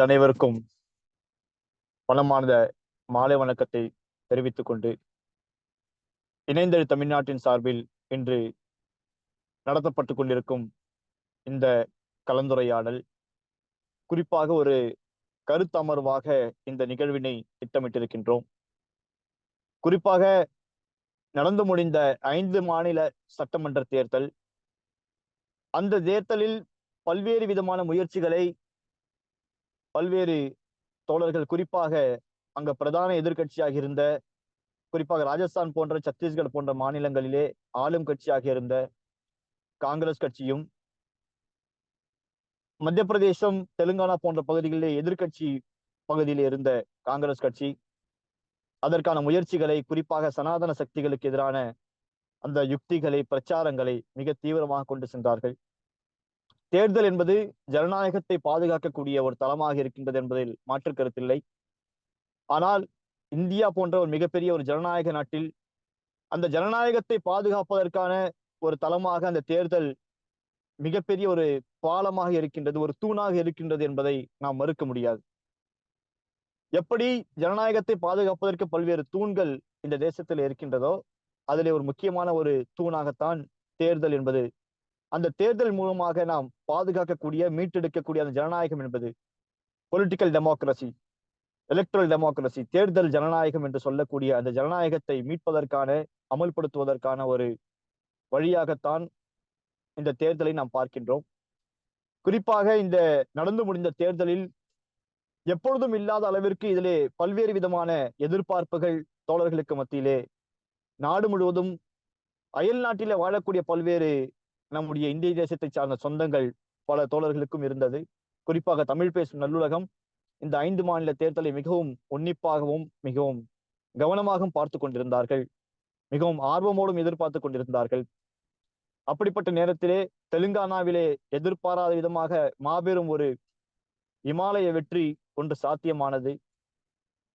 அனைவருக்கும் வளமானத மாலை வணக்கத்தை தெரிவித்துக் கொண்டு இணைந்தெழு தமிழ்நாட்டின் சார்பில் இன்று நடத்தப்பட்டுக் கொண்டிருக்கும் இந்த கலந்துரையாடல். குறிப்பாக ஒரு கருத்தமர்வாக இந்த நிகழ்வினை திட்டமிட்டிருக்கின்றோம். குறிப்பாக நடந்து முடிந்த ஐந்து மாநில சட்டமன்ற தேர்தல். அந்த தேர்தலில் பல்வேறு விதமான முயற்சிகளை பல்வேறு தோழர்கள் குறிப்பாக அங்க பிரதான எதிர்கட்சியாக இருந்த குறிப்பாக ராஜஸ்தான் போன்ற சத்தீஸ்கர் போன்ற மாநிலங்களிலே ஆளும் கட்சியாக இருந்த காங்கிரஸ் கட்சியும் மத்திய பிரதேசம் தெலுங்கானா போன்ற பகுதிகளிலே எதிர்கட்சி பகுதியில் இருந்த காங்கிரஸ் கட்சி. அதற்கான முயற்சிகளை குறிப்பாக சனாதன சக்திகளுக்கு எதிரான அந்த யுக்திகளை பிரச்சாரங்களை மிக தீவிரமாக கொண்டு சென்றார்கள். தேர்தல் என்பது ஜனநாயகத்தை பாதுகாக்கக்கூடிய ஒரு தளமாக இருக்கின்றது என்பதில் மாற்று கருத்தில்லை. ஆனால் இந்தியா போன்ற ஒரு மிகப்பெரிய ஒரு ஜனநாயக நாட்டில் அந்த ஜனநாயகத்தை பாதுகாப்பதற்கான ஒரு தளமாக அந்த தேர்தல் மிகப்பெரிய ஒரு பாலமாக இருக்கின்றது ஒரு தூணாக இருக்கின்றது என்பதை நாம் மறுக்க முடியாது. எப்படி ஜனநாயகத்தை பாதுகாப்பதற்கு பல்வேறு தூண்கள் இந்த தேசத்தில் இருக்கின்றதோ அதிலே ஒரு முக்கியமான ஒரு தூணாகத்தான் தேர்தல் என்பது அந்த தேர்தல் மூலமாக நாம் பாதுகாக்கக்கூடிய மீட்டெடுக்கக்கூடிய அந்த ஜனநாயகம் என்பது பொலிட்டிக்கல் டெமோக்ரஸி எலக்ட்ரல் டெமோக்ரஸி தேர்தல் ஜனநாயகம் என்று சொல்லக்கூடிய அந்த ஜனநாயகத்தை மீட்பதற்கான அமல்படுத்துவதற்கான ஒரு வழியாகத்தான் இந்த தேர்தலை நாம் பார்க்கின்றோம். குறிப்பாக இந்த நடந்து முடிந்த தேர்தலில் எப்பொழுதும் இல்லாத அளவிற்கு இதிலே பல்வேறு விதமான எதிர்பார்ப்புகள் தோழர்களுக்கு மத்தியிலே. நாடு முழுவதும் அயல் நாட்டிலே வாழக்கூடிய பல்வேறு நம்முடைய இந்திய தேசத்தை சார்ந்த சொந்தங்கள் பல தோழர்களுக்கும் இருந்தது. குறிப்பாக தமிழ் பேசும் நல்லுலகம் இந்த ஐந்து மாநில தேர்தலை மிகவும் உன்னிப்பாகவும் மிகவும் கவனமாகவும் பார்த்து கொண்டிருந்தார்கள். மிகவும் ஆர்வமோடும் எதிர்பார்த்து கொண்டிருந்தார்கள். அப்படிப்பட்ட நேரத்திலே தெலுங்கானாவிலே எதிர்பாராத விதமாக மாபெரும் ஒரு இமாலய வெற்றி ஒன்று சாத்தியமானது.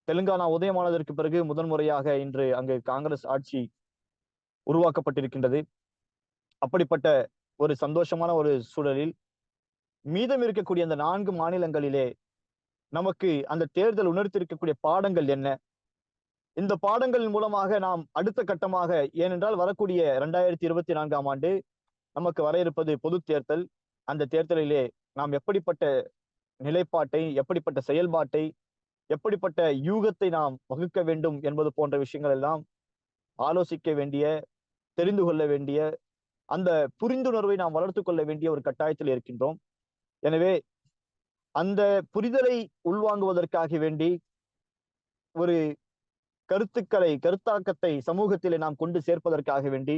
தெலுங்கானா உதயமானதற்கு பிறகு முதன்முறையாக இன்று அங்கு காங்கிரஸ் ஆட்சி உருவாக்கப்பட்டிருக்கின்றது. அப்படிப்பட்ட ஒரு சந்தோஷமான ஒரு சூழலில் மீதம் இருக்கக்கூடிய அந்த நான்கு மாநிலங்களிலே நமக்கு அந்த தேர்தல் உணர்த்திருக்கக்கூடிய பாடங்கள் என்ன? இந்த பாடங்கள் மூலமாக நாம் அடுத்த கட்டமாக ஏனென்றால் வரக்கூடிய இரண்டாயிரத்தி இருபத்தி நான்காம் ஆண்டு நமக்கு வர இருப்பது பொது தேர்தல். அந்த தேர்தலிலே நாம் எப்படிப்பட்ட நிலைப்பாட்டை எப்படிப்பட்ட செயல்பாட்டை எப்படிப்பட்ட யூகத்தை நாம் வகுக்க வேண்டும் என்பது போன்ற விஷயங்கள் எல்லாம் ஆலோசிக்க வேண்டிய தெரிந்து கொள்ள வேண்டிய அந்த புரிந்துணர்வை நாம் வளர்த்து கொள்ள வேண்டிய ஒரு கட்டாயத்தில் இருக்கின்றோம். எனவே அந்த புரிதலை உள்வாங்குவதற்காக வேண்டி ஒரு கருத்துக்களை கருத்தாக்கத்தை சமூகத்திலே நாம் கொண்டு சேர்ப்பதற்காக வேண்டி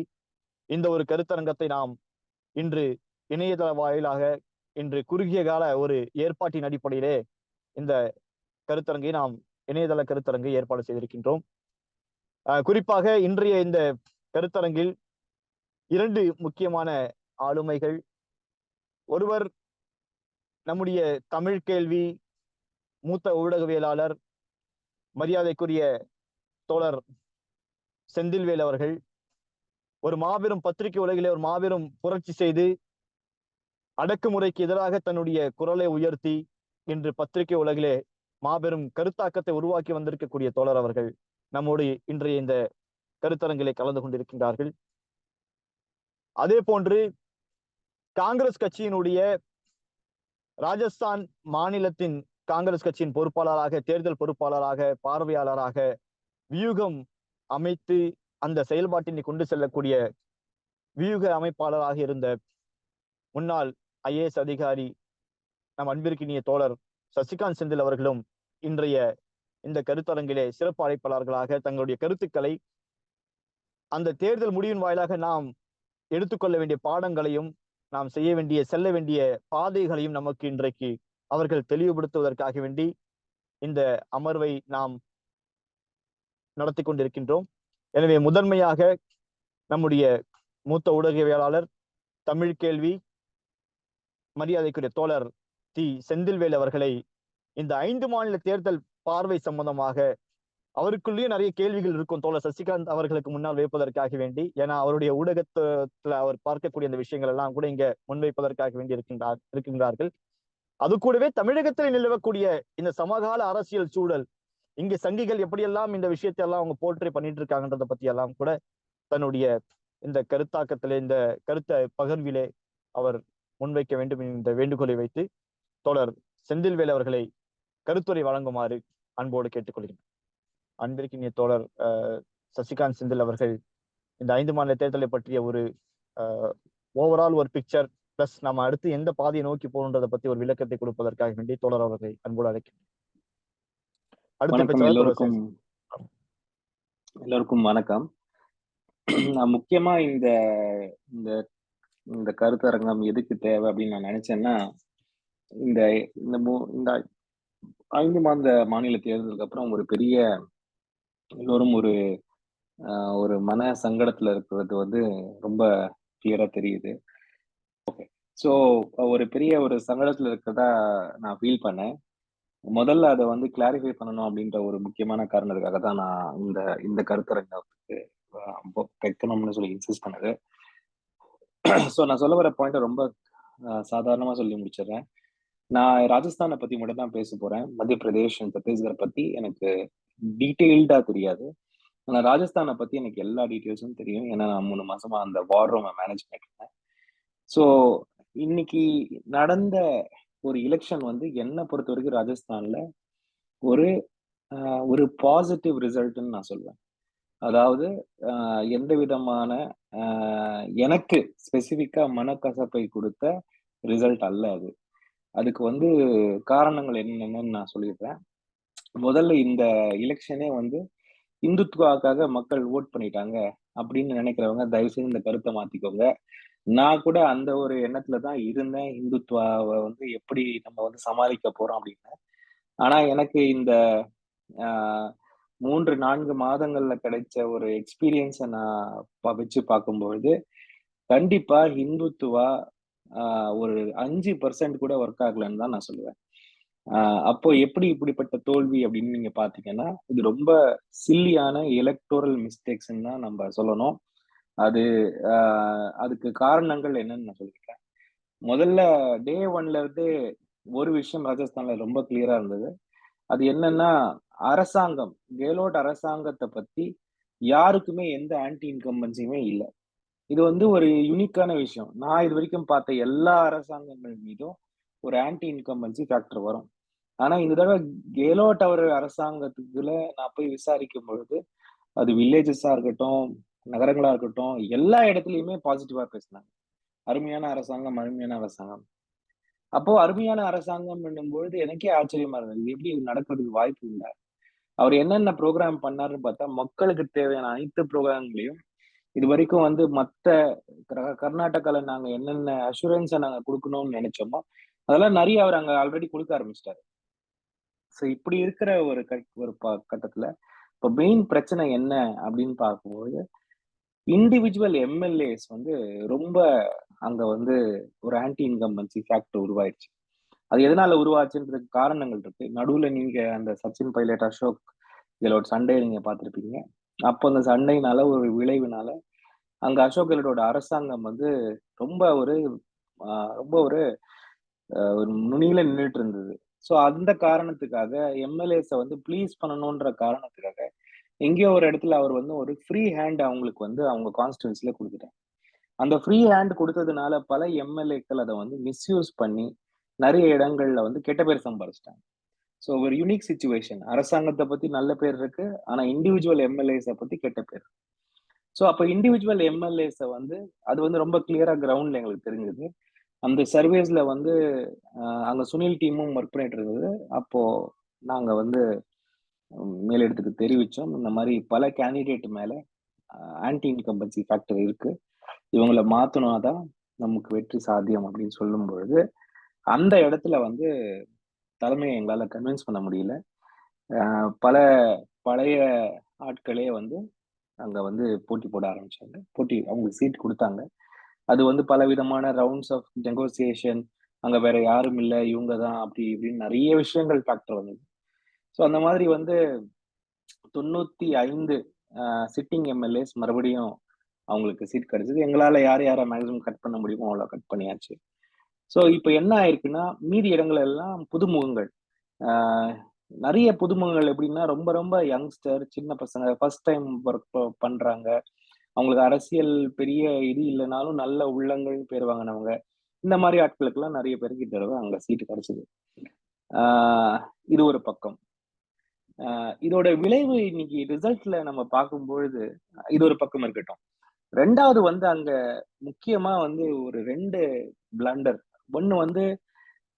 இந்த ஒரு கருத்தரங்கத்தை நாம் இன்று இணையதள வாயிலாக இன்று குறுகிய கால ஒரு ஏற்பாட்டின் அடிப்படையிலே இந்த கருத்தரங்கை நாம் இணையதள கருத்தரங்கை ஏற்பாடு செய்திருக்கின்றோம். குறிப்பாக இன்றைய இந்த கருத்தரங்கில் இரண்டு முக்கியமான ஆளுமைகள். ஒருவர் நம்முடைய தமிழ் கேள்வி மூத்த ஊடகவியலாளர் மரியாதைக்குரிய தோழர் செந்தில்வேல் அவர்கள் ஒரு மாபெரும் பத்திரிகை உலகிலே ஒரு மாபெரும் புரட்சி செய்து அடக்குமுறைக்கு எதிராக தன்னுடைய குரலை உயர்த்தி இன்று பத்திரிகை உலகிலே மாபெரும் கருத்தாக்கத்தை உருவாக்கி வந்திருக்கக்கூடிய தோழர் அவர்கள் நம்மோடு இன்றைய இந்த கருத்தரங்கிலே கலந்து கொண்டிருக்கின்றார்கள். அதே போன்று காங்கிரஸ் கட்சியினுடைய ராஜஸ்தான் மாநிலத்தின் காங்கிரஸ் கட்சியின் பொறுப்பாளராக தேர்தல் பொறுப்பாளராக பார்வையாளராக வியூகம் அமைத்து அந்த செயல்பாட்டினை கொண்டு செல்லக்கூடிய வியூக அமைப்பாளராக இருந்த முன்னாள் ஐஏஎஸ் அதிகாரி நம் அன்பிற்கினிய தோழர் சசிகாந்த் செந்தில் அவர்களும் இன்றைய இந்த கருத்தரங்கிலே சிறப்பு அழைப்பாளர்களாக தங்களுடைய கருத்துக்களை அந்த தேர்தல் முடிவின் வாயிலாக நாம் எடுத்துக்கொள்ள வேண்டிய பாடங்களையும் நாம் செய்ய வேண்டிய செல்ல வேண்டிய பாதைகளையும் நமக்கு இன்றைக்கு அவர்கள் தெளிவுபடுத்துவதற்காக வேண்டி இந்த அமர்வை நாம் நடத்தி கொண்டிருக்கின்றோம். எனவே முதன்மையாக நம்முடைய மூத்த ஊடகவியலாளர் தமிழ் கேள்வி மரியாதைக்குரிய தோழர் தி செந்தில்வேல் அவர்களை இந்த ஐந்து மாநில தேர்தல் பார்வை சம்பந்தமாக அவருக்குள்ளேயும் நிறைய கேள்விகள் இருக்கும் தோழர். சசிகாந்த் அவர்களுக்கு முன்னால் வைப்பதற்காக வேண்டி. ஏன்னா அவருடைய ஊடகத்துல அவர் பார்க்கக்கூடிய அந்த விஷயங்கள் எல்லாம் கூட இங்க முன்வைப்பதற்காக வேண்டி இருக்கின்றார் இருக்கின்றார்கள். அது கூடவே தமிழகத்தில் நிலவக்கூடிய இந்த சமகால அரசியல் சூழல் இங்கு சங்கிகள் எப்படியெல்லாம் இந்த விஷயத்தை எல்லாம் அவங்க போற்றி பண்ணிட்டு இருக்காங்கன்றதை பத்தி எல்லாம் கூட தன்னுடைய இந்த கருத்தாக்கத்திலே இந்த கருத்தை பகிர்விலே அவர் முன்வைக்க வேண்டும் இந்த வேண்டுகோளை வைத்து தோழர் செந்தில்வேல் அவர்களை கருத்துரை வழங்குமாறு அன்போடு கேட்டுக்கொள்கிறேன். அன்பிற்கினிய தோழர் சசிகாந்த் செந்தில் அவர்கள் இந்த ஐந்து மாநில தேர்தலை பற்றிய ஒரு ஓவரால் ஒரு பிக்சர் பிளஸ் நம்ம அடுத்து எந்த பாதையை நோக்கி போகணுன்றதை பத்தி ஒரு விளக்கத்தை கொடுப்பதற்காக வேண்டி தோழர் அவர்களை அன்போடு அழைக்கிறேன் அடுத்த எல்லோருக்கும் எல்லோருக்கும் வணக்கம். நான் முக்கியமா இந்த இந்த இந்த கருத்தரங்கம் எதுக்கு தேவை அப்படின்னு நான் நினைச்சேன்னா இந்த இந்த இந்த ஐந்து மாத மாநில தேர்தலுக்கு அப்புறம் ஒரு பெரிய எல்லோரும் ஒரு ஒரு மன சங்கடத்துல இருக்கிறது வந்து ரொம்ப கிளியரா தெரியுது. ஓகே ஸோ ஒரு பெரிய ஒரு சங்கடத்துல இருக்கிறதா நான் ஃபீல் பண்ணேன். முதல்ல அதை வந்து கிளாரிஃபை பண்ணணும் அப்படின்ற ஒரு முக்கியமான காரணத்துக்காக தான் நான் இந்த இந்த கருத்தரங்கத்துக்கு வைக்கணும்னு சொல்லி இன்சிஸ்ட் பண்ணது. ஸோ நான் சொல்ல வர பாயிண்ட்டை ரொம்ப சாதாரணமாக சொல்லி முடிச்சிடுறேன். நான் ராஜஸ்தானை பற்றி மட்டும் தான் பேச போறேன். மத்திய பிரதேஷ் சத்தீஸ்கரை பற்றி எனக்கு டீட்டெயில்டா தெரியாது. ஆனா ராஜஸ்தானை பத்தி எனக்கு எல்லா டீட்டெயில்ஸும் தெரியும். ஏன்னா நான் மூணு மாசமா அந்த வார் ரூமை மேனேஜ் பண்ணிருக்கேன் ஸோ இன்னைக்கு நடந்த ஒரு எலெக்ஷன் வந்து என்னை பொறுத்த வரைக்கும் ராஜஸ்தான்ல ஒரு ஒரு பாசிட்டிவ் ரிசல்ட்னு நான் சொல்லுவேன் அதாவது எந்த விதமான எனக்கு ஸ்பெசிஃபிக்கா மனக்கசப்பை கொடுத்த ரிசல்ட் அல்ல அது. அதுக்கு வந்து காரணங்கள் என்னென்னு நான் சொல்லிடுறேன். முதல்ல இந்த எலெக்ஷனே வந்து இந்துத்துவாக்காக மக்கள் ஓட் பண்ணிட்டாங்க அப்படின்னு நினைக்கிறவங்க தயவுசெய்து இந்த கருத்தை மாத்திக்கோங்க. நான் கூட அந்த ஒரு எண்ணத்துல தான் இருந்தேன். இந்துத்துவாவை வந்து எப்படி நம்ம வந்து சமாளிக்க போறோம் அப்படின்னு. ஆனா எனக்கு இந்த மூன்று நான்கு மாதங்கள்ல கிடைச்ச ஒரு எக்ஸ்பீரியன்ஸை நான் வச்சு பார்க்கும்பொழுது கண்டிப்பா இந்துத்துவா ஒரு அஞ்சு பர்சன்ட் கூட ஒர்க் ஆகலன்னு தான் நான் சொல்லுவேன். அப்போ எப்படி இப்படிப்பட்ட தோல்வி அப்படின்னு நீங்க பாத்தீங்கன்னா இது ரொம்ப சில்லியான எலக்டோரல் மிஸ்டேக்ஸ்ன்னு தான் நம்ம சொல்லணும். அது அதுக்கு காரணங்கள் என்னன்னு நான் சொல்லியிருக்கேன் முதல்ல டே ஒன்ல இருந்து ஒரு விஷயம் ராஜஸ்தான்ல ரொம்ப கிளியரா இருந்தது. அது என்னன்னா அரசாங்கம் கேலோட் அரசாங்கத்தை பத்தி யாருக்குமே எந்த ஆன்டி இன்கம்பன்சியுமே இல்லை. இது வந்து ஒரு யூனிக்கான விஷயம். நான் இது வரைக்கும் பார்த்த எல்லா அரசாங்கங்கள் மீதும் ஒரு ஆன்டி இன்கம்பன்சி ஃபேக்டர் வரும். ஆனா இந்த தடவை கேலோட் அவர் அரசாங்கத்துக்குள்ள நான் போய் விசாரிக்கும் பொழுது அது வில்லேஜஸா இருக்கட்டும் நகரங்களா இருக்கட்டும் எல்லா இடத்துலயுமே பாசிட்டிவா பேசினாங்க. அருமையான அரசாங்கம் அருமையான அரசாங்கம். அப்போ அருமையான அரசாங்கம் பொழுது எனக்கே ஆச்சரியமா இருந்தது. எப்படி நடக்கிறதுக்கு வாய்ப்பு இல்லை? அவர் என்னென்ன ப்ரோக்ராம் பண்ணாருன்னு பார்த்தா மக்களுக்கு தேவையான அனைத்து ப்ரோக்ராம்களையும் இது வரைக்கும் வந்து மற்ற கர்நாடகால நாங்க என்னென்ன அஷூரன்ஸை நாங்க கொடுக்கணும்னு நினைச்சோமோ அதெல்லாம் நிறைய அவர் அங்க ஆல்ரெடி கொடுக்க ஆரம்பிச்சிட்டாரு. ஸோ இப்படி இருக்கிற ஒரு ஒரு கட்டத்துல இப்போ மெயின் பிரச்சனை என்ன அப்படின்னு பார்க்கும்போது இண்டிவிஜுவல் எம்எல்ஏஸ் வந்து ரொம்ப அங்க வந்து ஒரு ஆன்டி இன்கம்பன்சி ஃபேக்டர் உருவாயிடுச்சு அது எதனால உருவாச்சுன்றதுக்கு காரணங்கள் இருக்கு. நடுவுல நீங்க அந்த சச்சின் பைலட் அசோக் இதோட சண்டை நீங்க பார்த்துருப்பீங்க. அப்போ அந்த சண்டையினால ஒரு விளைவுனால அங்க அசோக் கெலோட அரசாங்கம் வந்து ரொம்ப ஒரு ரொம்ப ஒரு ஒரு நுனியில நின்றுட்டு இருந்தது. ஸோ அந்த காரணத்துக்காக எம்எல்ஏஸை வந்து ப்ளீஸ் பண்ணணுன்ற காரணத்துக்காக எங்கேயோ ஒரு இடத்துல அவர் வந்து ஒரு ஃப்ரீ ஹேண்ட் அவங்களுக்கு வந்து அவங்க கான்ஸ்டியூன்சில கொடுத்துட்டாங்க அந்த ஃப்ரீ ஹேண்ட் கொடுத்ததுனால பல எம்எல்ஏக்கள் அதை வந்து மிஸ்யூஸ் பண்ணி நிறைய இடங்கள்ல வந்து கெட்ட பேர் சம்பாரிச்சிட்டாங்க. ஸோ ஒரு யூனிக் சுச்சுவேஷன் அரசாங்கத்தை பத்தி நல்ல பேர் இருக்கு ஆனா இண்டிவிஜுவல் எம்எல்ஏஸை பத்தி கெட்ட பேர் ஸோ அப்போ இண்டிவிஜுவல் எம்எல்ஏஸை வந்து அது வந்து ரொம்ப கிளியரா கிரவுண்ட்ல எங்களுக்கு தெரிஞ்சது. அந்த சர்வேஸ்ல வந்து அங்க சுனில் டீமும் ஒர்க் பண்ணிட்டு இருந்தது. அப்போ நாங்க வந்து மேலிடத்துக்கு தெரிவிச்சோம். இந்த மாதிரி பல கேண்டிடேட் மேல ஆன்டி இன்கம்பன்சி ஃபேக்டர் இருக்கு. இவங்களை மாற்றினா தான் நமக்கு வெற்றி சாத்தியம் அப்படின்னு சொல்லும் பொழுது அந்த இடத்துல வந்து தலைமையை எங்களால் கன்வின்ஸ் பண்ண முடியல. பல பழைய ஆட்களே வந்து அங்கே வந்து போட்டி போட ஆரம்பிச்சாங்க. போட்டி அவங்களுக்கு சீட் கொடுத்தாங்க. அது வந்து பல விதமான ரவுண்ட்ஸ் ஆஃப் நெகோசியேஷன் அங்கே வேற யாரும் இல்லை இவங்க தான் அப்படி இப்படின்னு நிறைய விஷயங்கள் ஃபேக்டர் வந்தது. ஸோ அந்த மாதிரி வந்து தொண்ணூத்தி ஐந்து சிட்டிங் எம்எல்ஏஸ் மறுபடியும் அவங்களுக்கு சீட் கிடைச்சது. எங்களால் யார் யாரை மேக்ஸிமம் கட் பண்ண முடியுமோ அவ்வளோ கட் பண்ணியாச்சு. ஸோ இப்போ என்ன ஆயிருக்குன்னா மீதி இடங்கள் எல்லாம் புதுமுகங்கள். நிறைய புதுமுகங்கள் எப்படின்னா ரொம்ப ரொம்ப யங்ஸ்டர் சின்ன பசங்க ஃபர்ஸ்ட் டைம் ஒர்க் பண்றாங்க. அவங்களுக்கு அரசியல் பெரிய இது இல்லைனாலும் நல்ல உள்ளங்கள் பேர் வாங்கினவங்க இந்த மாதிரி ஆட்களுக்கெல்லாம் நிறைய பேருக்கு இந்த தடவை அங்க சீட்டு கிடைச்சது. ஆஹ் இது ஒரு பக்கம். ஆஹ் இதோட விளைவு இன்னைக்கு ரிசல்ட்ல நம்ம பார்க்கும்பொழுது இது ஒரு பக்கம் இருக்கட்டும். ரெண்டாவது வந்து அங்க முக்கியமா வந்து ஒரு ரெண்டு பிளண்டர் ஒன்னு வந்து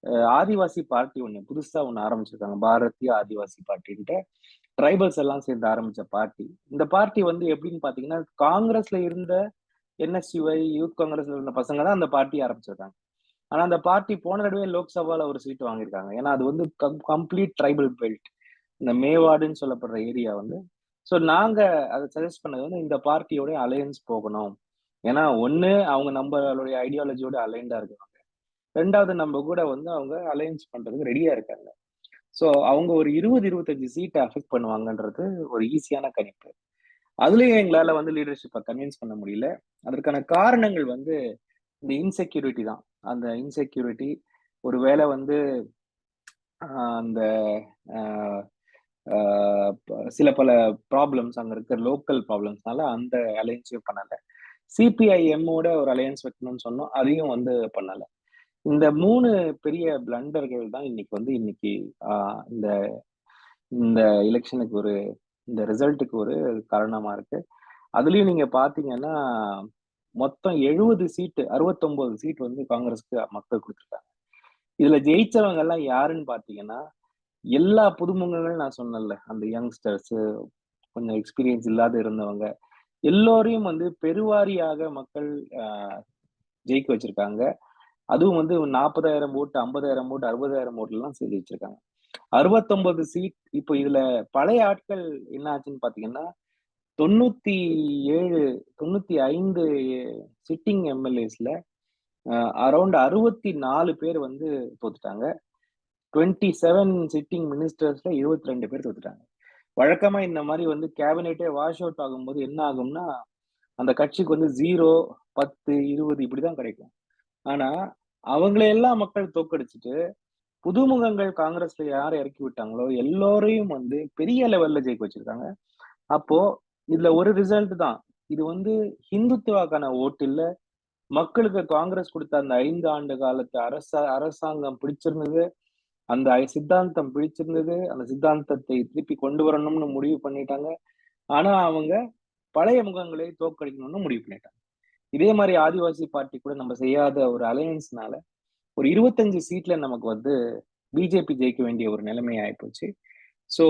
ஆதிவாசி பார்ட்டி ஒண்ணு புதுசா ஒண்ணு ஆரம்பிச்சிருக்காங்க. பாரதிய ஆதிவாசி பார்ட்டின்ட்டு. ட்ரைபல்ஸ் எல்லாம் சேர்ந்து ஆரம்பிச்ச பார்ட்டி இந்த பார்ட்டி வந்து எப்படின்னு பாத்தீங்கன்னா காங்கிரஸ்ல இருந்த என்எஸ்யூஐ யூத் காங்கிரஸ்ல இருந்த பசங்க தான் அந்த பார்ட்டி ஆரம்பிச்சிருக்காங்க. ஆனா அந்த பார்ட்டி போன தடவை லோக்சபால ஒரு சீட் வாங்கியிருக்காங்க. ஏன்னா அது வந்து கம்ப்ளீட் ட்ரைபல் பெல்ட் இந்த மேவாடுன்னு சொல்லப்படுற ஏரியா வந்து. ஸோ நாங்க அதை சஜஸ்ட் பண்ணது வந்து இந்த பார்ட்டியோட அலையன்ஸ் போகணும். ஏன்னா ஒன்னு அவங்க நம்மளுடைய ஐடியாலஜியோட அலைண்டா இருக்காங்க ரெண்டாவது நம்ம கூட வந்து அவங்க அலையன்ஸ் பண்றதுக்கு ரெடியா இருக்காங்க. ஸோ அவங்க ஒரு இருபது இருபத்தஞ்சு சீட்டை அஃபெக்ட் பண்ணுவாங்கன்றது ஒரு ஈஸியான கணிப்பு. அதுலயும் எங்களால வந்து லீடர்ஷிப்பை கன்வின்ஸ் பண்ண முடியல. அதற்கான காரணங்கள் வந்து இந்த இன்செக்யூரிட்டி தான். அந்த இன்செக்யூரிட்டி ஒரு வேளை வந்து அந்த சில பல ப்ராப்ளம்ஸ் அங்கே இருக்கிற லோக்கல் ப்ராப்ளம்ஸ்னால அந்த அலையன்ஸையும் பண்ணலை. சிபிஐஎம்மோட ஒரு அலையன்ஸ் வைக்கணும்னு சொன்னோம். அதையும் வந்து பண்ணலை. இந்த மூணு பெரிய பிளண்டர்கள் தான் இன்னைக்கு வந்து இன்னைக்கு இந்த இந்த எலெக்ஷனுக்கு ஒரு இந்த ரிசல்ட்டுக்கு ஒரு காரணமா இருக்கு. அதுலயும் நீங்க பாத்தீங்கன்னா மொத்தம் எழுபது சீட்டு அறுபத்தொன்பது சீட் வந்து காங்கிரஸ்க்கு மக்கள் கொடுத்துருக்காங்க. இதுல ஜெயிச்சவங்க எல்லாம் யாருன்னு பாத்தீங்கன்னா எல்லா புதுமுகங்களும் நான் சொன்னேன்ல அந்த யங்ஸ்டர்ஸ் கொஞ்சம் எக்ஸ்பீரியன்ஸ் இல்லாத இருந்தவங்க எல்லோரையும் வந்து பெருவாரியாக மக்கள் ஜெயிக்க வச்சிருக்காங்க. அதுவும் வந்து நாற்பதாயிரம் ஓட்டு ஐம்பதாயிரம் ஓட்டு அறுபதாயிரம் ஓட்டுலாம் எல்லாம் சேர்த்து வச்சிருக்காங்க. அறுபத்தொன்பது சீட் இப்போ இதுல பழைய ஆட்கள் என்ன ஆச்சுன்னு பாத்தீங்கன்னா தொண்ணூத்தி ஏழு தொண்ணூத்தி ஐந்து சிட்டிங் எம்எல்ஏஸ்ல அரௌண்ட் அறுபத்தி நாலு பேர் வந்து தோத்துட்டாங்க. டுவெண்ட்டி செவன் சிட்டிங் மினிஸ்டர்ஸ்ல இருபத்தி ரெண்டு பேர் தோத்துட்டாங்க. வழக்கமா இந்த மாதிரி வந்து கேபினெட்டே வாஷ் அவுட் ஆகும்போது என்ன ஆகும்னா அந்த கட்சிக்கு வந்து ஜீரோ பத்து இருபது இப்படிதான் கிடைக்கும். ஆனா அவங்களையெல்லாம் மக்கள் தோக்கடிச்சிட்டு புதுமுகங்கள் காங்கிரஸ்ல யார் இறக்கி விட்டாங்களோ எல்லோரையும் வந்து பெரிய லெவல்ல ஜெயிக்க வச்சிருக்காங்க. அப்போ இதுல ஒரு ரிசல்ட் தான். இது வந்து ஹிந்துத்துவாக்கான ஓட்டு இல்ல. மக்களுக்கு காங்கிரஸ் கொடுத்த அந்த ஐந்து ஆண்டு காலத்து அரச அரசாங்கம் பிடிச்சிருந்தது. அந்த சித்தாந்தம் பிடிச்சிருந்தது. அந்த சித்தாந்தத்தை திருப்பி கொண்டு வரணும்னு முடிவு பண்ணிட்டாங்க. ஆனா அவங்க பழைய முகங்களை தோற்கடிக்கணும்னு முடிவு பண்ணிட்டாங்க. இதே மாதிரி ஆதிவாசி பார்ட்டி கூட நம்ம செய்யாத ஒரு அலையன்ஸ்னால ஒரு இருபத்தஞ்சு சீட்ல நமக்கு வந்து பிஜேபி ஜெயிக்க வேண்டிய ஒரு நிலைமை ஆயிப்போச்சு. ஸோ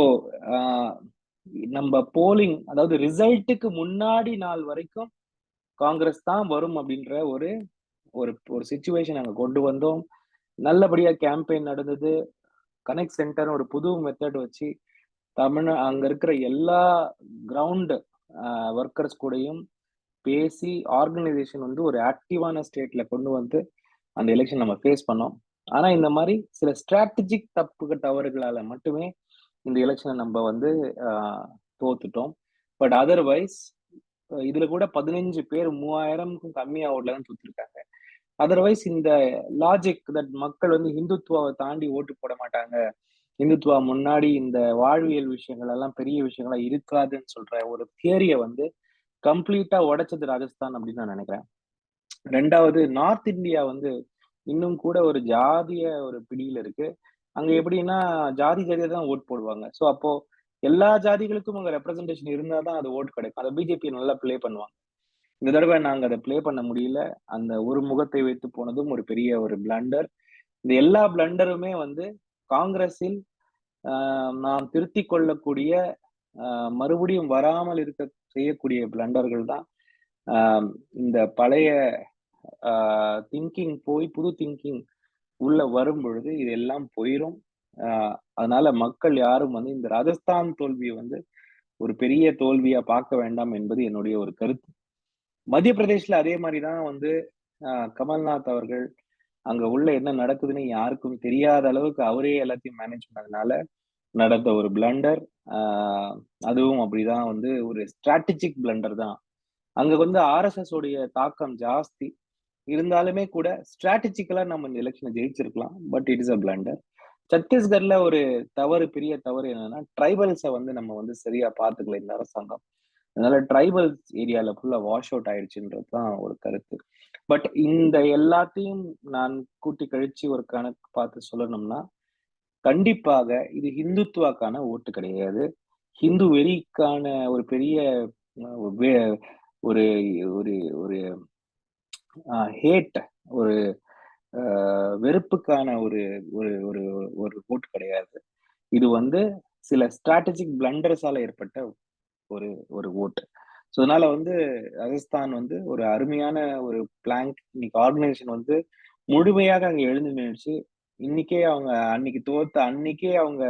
நம்ம போலிங் அதாவது ரிசல்ட்டுக்கு முன்னாடி நாள் வரைக்கும் காங்கிரஸ் தான் வரும் அப்படின்ற ஒரு ஒரு ஒரு சுச்சுவேஷன் அங்கே கொண்டு வந்தோம். நல்லபடியாக கேம்பெயின் நடந்தது. கனெக்ட் சென்டர் ஒரு புது மெத்தட் வச்சு தமிழ் அங்கே இருக்கிற எல்லா கிரவுண்ட் ஒர்க்கர்ஸ் கூடயும் பேசி ஆர்கனைசேஷன் வந்து ஒரு ஆக்டிவான ஸ்டேட்ல கொண்டு வந்து அந்த எலெக்ஷன் நம்ம ஃபேஸ் பண்ணோம். ஆனா இந்த மாதிரி சில ஸ்ட்ராட்டஜிக் தப்புகள் தவறுகளால மட்டுமே இந்த எலெக்ஷனை நம்ம வந்து தோத்துட்டோம். பட் அதர்வைஸ் இதுல கூட பதினஞ்சு பேர் மூவாயிரம்க்கும் கம்மியா ஓட்ல தான் தோத்துருக்காங்க. அதர்வைஸ் இந்த லாஜிக் தட் மக்கள் வந்து இந்துத்துவாவை தாண்டி ஓட்டு போட மாட்டாங்க. இந்துத்துவா முன்னாடி இந்த வாழ்வியல் விஷயங்கள் எல்லாம் பெரிய விஷயங்களா இருக்காதுன்னு சொல்ற ஒரு தியரியை வந்து கம்ப்ளீட்டா உடைச்சது ராஜஸ்தான் அப்படின்னு நான் நினைக்கிறேன். ரெண்டாவது நார்த் இந்தியா வந்து இன்னும் கூட ஒரு ஜாதிய ஒரு பிடியில இருக்கு. அங்க எப்படின்னா ஜாதி ஜாதியா தான் ஓட் போடுவாங்க. ஸோ அப்போ எல்லா ஜாதிகளுக்கும் அங்க ரெப்ரசன்டேஷன் இருந்தா தான் அது ஓட் கிடைக்கும். அதை பிஜேபி நல்லா ப்ளே பண்ணுவாங்க. இந்த தடவை நாங்க அதை ப்ளே பண்ண முடியல. அந்த ஒரு முகத்தை வைத்து போனதும் ஒரு பெரிய ஒரு பிளண்டர் இந்த எல்லா பிளண்டருமே வந்து காங்கிரஸில் நாம் திருத்தி கொள்ளக்கூடிய மறுபடியும் வராமல் இருக்க செய்யக்கூடிய பிளண்டர்கள் தான் ஆஹ், இந்த பழைய திங்கிங் போய் புது திங்கிங் உள்ள வரும் பொழுது இது எல்லாம் போயிரும். அதனால மக்கள் யாரும் வந்து இந்த ராஜஸ்தான் தோல்வியை வந்து ஒரு பெரிய தோல்வியா பார்க்க வேண்டாம் என்பது என்னுடைய ஒரு கருத்து. மத்திய பிரதேஷ்ல அதே மாதிரி தான் வந்து கமல்நாத் அவர்கள் அங்க உள்ள என்ன நடக்குதுன்னு யாருக்கும் தெரியாத அளவுக்கு அவரே எல்லாத்தையும் மேனேஜ் பண்ணதுனால நடந்த ஒரு பிளண்டர் அதுவும் அப்படிதான் வந்து ஒரு ஸ்ட்ராட்டஜிக் பிளண்டர் தான். அங்க வந்து ஆர்எஸ்எஸ் உடைய தாக்கம் ஜாஸ்தி. இருந்தாலுமே கூட ஸ்ட்ராட்டஜிக்கலா நம்ம இந்த எலெக்ஷனை ஜெயிச்சிருக்கலாம் but it is a blunder சத்தீஸ்கர்ல ஒரு தவறு பெரிய தவறு என்னன்னா ட்ரைபல்ஸை வந்து நம்ம வந்து சரியா பார்த்துக்கல இந்த அரசாங்கம். அதனால ட்ரைபல்ஸ் ஏரியால ஃபுல்லா வாஷ் அவுட் ஆயிடுச்சுன்றது தான் ஒரு கருத்து. பட் இந்த எல்லாத்தையும் நான் கூட்டி கழிச்சு ஒரு கணக்கு பார்த்து சொல்லணும்னா கண்டிப்பாக இது ஹிந்துத்துவாக்கான ஓட்டு கிடையாது. ஹிந்து வெறிக்கான ஒரு பெரிய ஒரு ஒரு ஒரு ஹேட் ஒரு வெறுப்புக்கான ஒரு ஒரு ஒரு ஒரு ஓட்டு கிடையாது. இது வந்து சில ஸ்ட்ராட்டஜிக் பிளண்டர்ஸால ஏற்பட்ட ஒரு ஒரு ஓட்டு. ஸோ அதனால வந்து ராஜஸ்தான் வந்து ஒரு அருமையான ஒரு பிளாங்க் இன்னைக்கு ஆர்கனைசேஷன் வந்து முழுமையாக அங்கே எழுந்து நினைச்சு இன்னைக்கே அவங்க அன்னைக்கு தோத்த அன்னைக்கே அவங்க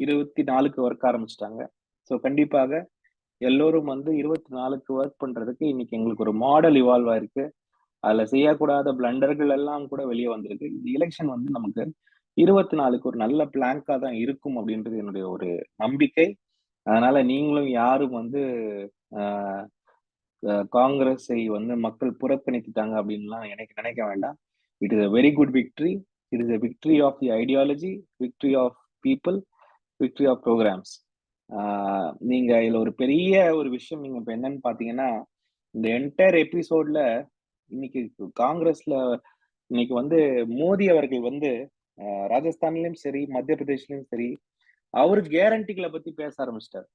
இருபத்தி நாலுக்கு ஒர்க் ஆரம்பிச்சிட்டாங்க. ஸோ கண்டிப்பாக எல்லோரும் வந்து இருபத்தி நாலுக்கு ஒர்க் பண்றதுக்கு இன்னைக்கு எங்களுக்கு ஒரு மாடல் இவால்வ் ஆயிருக்கு. அதுல செய்யக்கூடாத பிளண்டர்கள் எல்லாம் கூட வெளியே வந்திருக்கு. இந்த எலெக்ஷன் வந்து நமக்கு இருபத்தி நாலுக்கு ஒரு நல்ல பிளாங்கா தான் இருக்கும் அப்படின்றது என்னுடைய ஒரு நம்பிக்கை. அதனால நீங்களும் யாரும் வந்து காங்கிரஸை வந்து மக்கள் புறக்கணித்துட்டாங்க அப்படின்லாம் எனக்கு நினைக்க வேண்டாம். It is a very good victory it is a victory of the ideology victory of people victory of programs நீங்க இதுல ஒரு பெரிய ஒரு விஷயம் நீங்க இப்ப என்னன்னு பாத்தீங்கன்னா இந்த என்டையர் எபிசோட்ல இன்னைக்கு காங்கிரஸ்ல இன்னைக்கு வந்து மோடி அவர்கள் வந்து ராஜஸ்தான்லயும் சரி மத்திய பிரதேஷ்லயும் சரி அவரு கேரண்டிகளை பத்தி பேச ஆரம்பிச்சிட்டார்.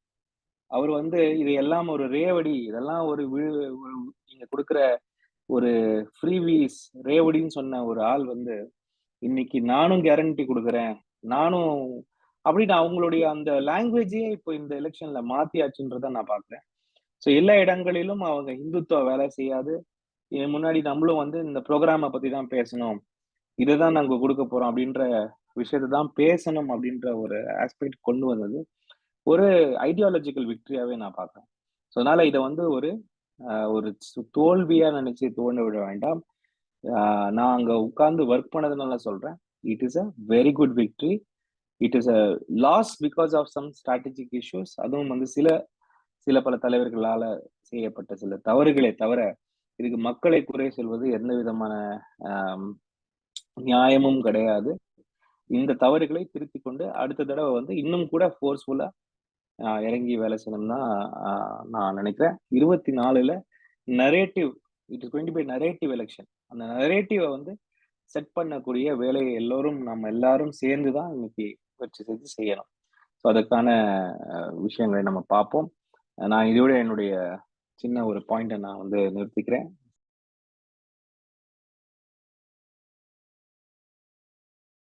அவர் வந்து இது எல்லாம் ஒரு ரேவடி இதெல்லாம் ஒரு நீங்க கொடுக்குற ஒரு ஃப்ரீவீஸ் ரேவடின்னு சொன்ன ஒரு ஆள் வந்து இன்னைக்கு நானும் கேரண்டி கொடுக்குறேன். நானும் அப்படின்னு அவங்களுடைய அந்த லாங்குவேஜே இப்போ இந்த எலெக்ஷன்ல மாத்தியாச்சுன்றத நான் பாக்குறேன் ஸோ எல்லா இடங்களிலும் அவங்க இந்துத்துவ வேலை செய்யாது. முன்னாடி நம்மளும் வந்து இந்த ப்ரோக்ராமை பத்தி தான் பேசணும். இதை தான் நாங்க கொடுக்க போறோம் அப்படின்ற விஷயத்தை தான் பேசணும் அப்படின்ற ஒரு ஆஸ்பெக்ட் கொண்டு வந்தது. ஒரு ஐடியாலஜிக்கல் விக்டரியாவே நான் பார்க்குறேன். ஸோ அதனால இதை வந்து ஒரு ஒரு தோல்வியா நினைச்சு தோண்ட விட வேண்டாம். நான் அங்க உட்கார்ந்து ஒர்க் பண்ணதுனால சொல்றேன். It is a very good victory it is a loss because of some strategic issues அதுவும் வந்து சில சில பல தலைவர்களால செய்யப்பட்ட சில தவறுகளை தவிர இதுக்கு மக்களை குறை சொல்வது எந்த விதமான நியாயமும் கிடையாது. இந்த தவறுகளை திருத்தி கொண்டு அடுத்த தடவை வந்து இன்னும் கூட ஃபோர்ஸ்ஃபுல்லா இறங்கி வேலை செய்யணும் தான் நான் நினைக்கிறேன். இருபத்தி நாலுல narrative it is going to be narrative election அந்த நரேட்டிவை வந்து செட் பண்ணக்கூடிய வேலையை எல்லோரும் நம்ம எல்லாரும் சேர்ந்து தான் இன்னைக்கு முயற்சி செஞ்சு செய்யணும். ஸோ அதுக்கான விஷயங்களை நம்ம பார்ப்போம். நான் இதோட என்னுடைய சின்ன ஒரு பாயிண்டை நான் வந்து நிறுத்திக்கிறேன்.